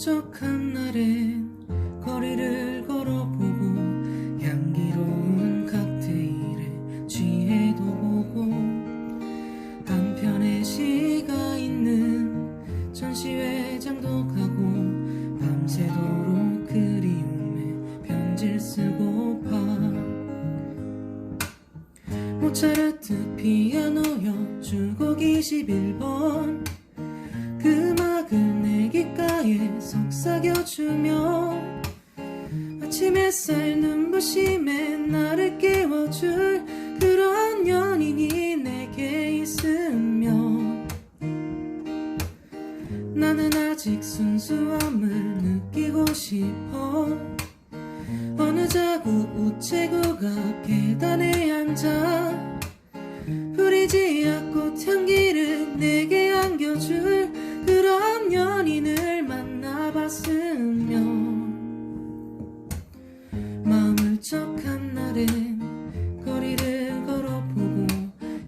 적적한 날엔 거리를 걸어보고 향기로운 칵테일에 취해도 보고 한편의 시가 있는 전시회장도 가고 밤새도록 그리움에 편지를 쓰고 파. 모차르트 피아노 연주곡 21번. 그 막을 내 귓가에 속삭여주며 아침 햇살 눈부심에 나를 깨워줄 그런 연인이 내게 있으면 나는 아직 순수함을 느끼고 싶어 어느 자국 우체국 앞 계단에 앉아 프리지아 꽃 향기를 내게 안겨줄 쩍한 날엔 거리를 걸어보고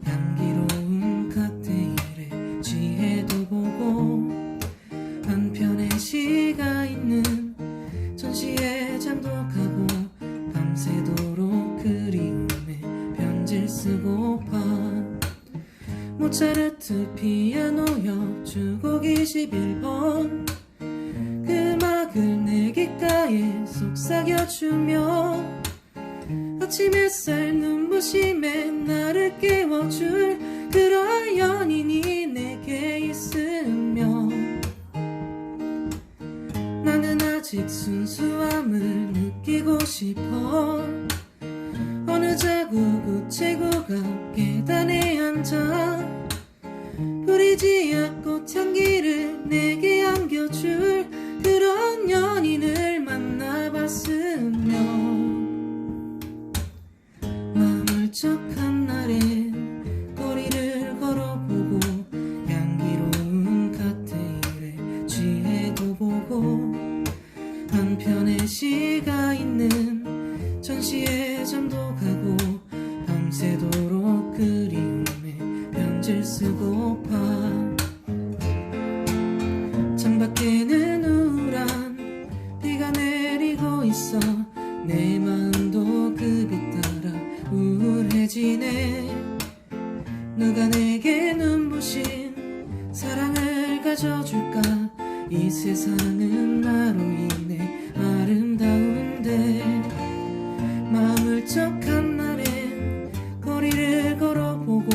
향기로운 칵테일에 취해도 보고 한편의 시가 있는 전시회 장독하고 밤새도록 그리움에 편지를 쓰고파 모차르트 피아노 연주곡 21번 그 음악을 내 귓가에 속삭여주며 아침 햇살 눈부심에 나를 깨워줄 그런 연인이 내게 있으면 나는 아직 순수함을 느끼고 싶어 어느 자국 우체국 앞 계단에 앉아 프리지아 꽃 향기 날엔 거리를 걸어보고 향기로운 칵테일에 취해도 보고 한편의 시가 있는 전시회 잠독하고 밤새도록 그리움에 편지를 쓰고파. 창밖에는 우울한 비가 내리고 있어 내 마음도 그빛 따라 우울해지네 누가 내게 눈부신 사랑을 가져줄까? 이 세상은 나로 인해 아름다운데 마음을 쩍한 날엔 거리를 걸어보고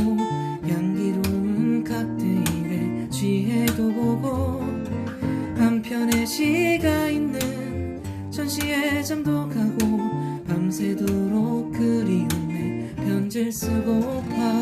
향기로운 칵테일에 취해도 보고 한편의 시가 있는 전시회 잠독하고 밤새도록 그리움에 편지를 쓰고파